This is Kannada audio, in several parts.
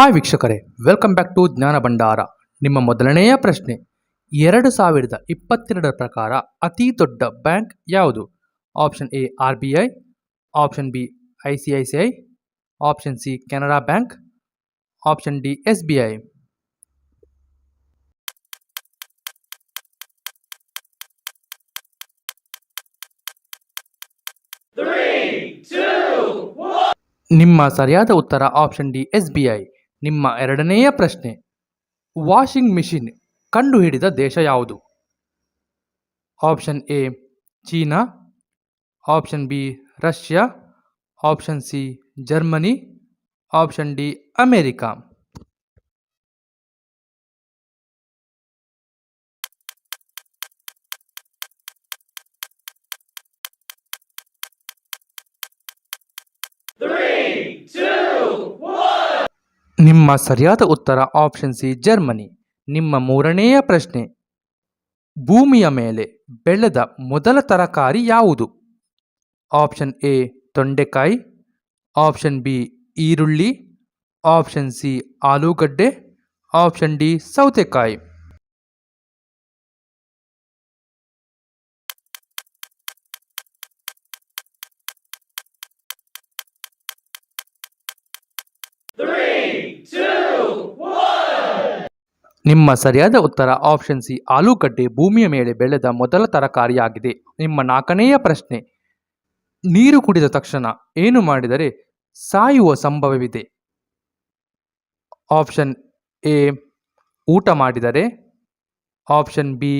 ಹಾಯ್ ವೀಕ್ಷಕರೇ ವೆಲ್ಕಮ್ ಬ್ಯಾಕ್ ಟು ಜ್ಞಾನ ಭಂಡಾರ. ನಿಮ್ಮ ಮೊದಲನೆಯ ಪ್ರಶ್ನೆ ಎರಡು ಸಾವಿರದ ಇಪ್ಪತ್ತೆರಡರ ಪ್ರಕಾರ ಅತಿ ದೊಡ್ಡ ಬ್ಯಾಂಕ್ ಯಾವುದು? Option A R B I option B I C I C I option C Canara bank option D S B I ನಿಮ್ಮ ಸರಿಯಾದ ಉತ್ತರ option D S B I ನಿಮ್ಮ ಎರಡನೆಯ ಪ್ರಶ್ನೆ ವಾಷಿಂಗ್ ಮಿಷಿನ್ ಕಂಡುಹಿಡಿದ ದೇಶ ಯಾವುದು? Option A China option B Russia option C Germany option D America. ನಿಮ್ಮ ಸರಿಯಾದ ಉತ್ತರ ಆಪ್ಷನ್ ಸಿ ಜರ್ಮನಿ ನಿಮ್ಮ ಮೂರನೆಯ ಪ್ರಶ್ನೆ, ಭೂಮಿಯ ಮೇಲೆ ಬೆಳೆದ ಮೊದಲ ತರಕಾರಿ ಯಾವುದು? ಆಪ್ಷನ್ ಎ ತೊಂಡೆಕಾಯಿ. ಆಪ್ಷನ್ ಬಿ ಈರುಳ್ಳಿ. ಆಪ್ಷನ್ ಸಿ ಆಲೂಗಡ್ಡೆ. ಆಪ್ಷನ್ ಡಿ ಸೌತೆಕಾಯಿ. ನಿಮ್ಮ ಸರಿಯಾದ ಉತ್ತರ ಆಪ್ಷನ್ ಸಿ ಆಲೂಗಡ್ಡೆ ಭೂಮಿಯ ಮೇಲೆ ಬೆಳೆದ ಮೊದಲ ತರಕಾರಿಯಾಗಿದೆ. ನಿಮ್ಮ ನಾಲ್ಕನೆಯ ಪ್ರಶ್ನೆ, ನೀರು ಕುಡಿದ ತಕ್ಷಣ ಏನು ಮಾಡಿದರೆ ಸಾಯುವ ಸಂಭವವಿದೆ? ಆಪ್ಷನ್ ಎ ಊಟ ಮಾಡಿದರೆ. ಆಪ್ಷನ್ ಬಿ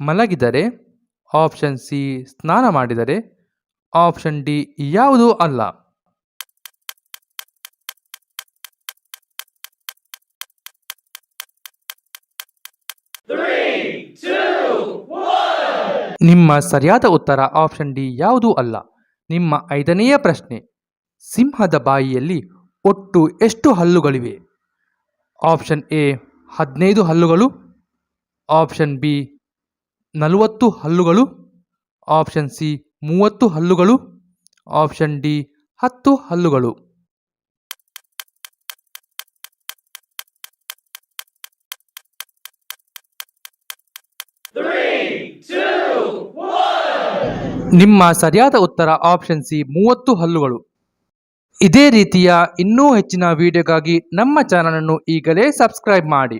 ಮಲಗಿದರೆ. ಆಪ್ಷನ್ ಸಿ ಸ್ನಾನ ಮಾಡಿದರೆ. ಆಪ್ಷನ್ ಡಿ ಯಾವುದೂ ಅಲ್ಲ. ನಿಮ್ಮ ಸರಿಯಾದ ಉತ್ತರ ಆಪ್ಷನ್ ಡಿ ಯಾವುದೂ ಅಲ್ಲ. ನಿಮ್ಮ ಐದನೆಯ ಪ್ರಶ್ನೆ, ಸಿಂಹದ ಬಾಯಿಯಲ್ಲಿ ಒಟ್ಟು ಎಷ್ಟು ಹಲ್ಲುಗಳಿವೆ? ಆಪ್ಷನ್ ಎ ಹದಿನೈದು ಹಲ್ಲುಗಳು. ಆಪ್ಷನ್ ಬಿ ನಲವತ್ತು ಹಲ್ಲುಗಳು. ಆಪ್ಷನ್ ಸಿ ಮೂವತ್ತು ಹಲ್ಲುಗಳು. ಆಪ್ಷನ್ ಡಿ ಹತ್ತು ಹಲ್ಲುಗಳು. ನಿಮ್ಮ ಸರಿಯಾದ ಉತ್ತರ ಆಪ್ಷನ್ ಸಿ ಮೂವತ್ತು ಹಲ್ಲುಗಳು. ಇದೇ ರೀತಿಯ ಇನ್ನೂ ಹೆಚ್ಚಿನ ವಿಡಿಯೋಗಾಗಿ ನಮ್ಮ ಚಾನಲನ್ನು ಈಗಲೇ ಸಬ್ಸ್ಕ್ರೈಬ್ ಮಾಡಿ.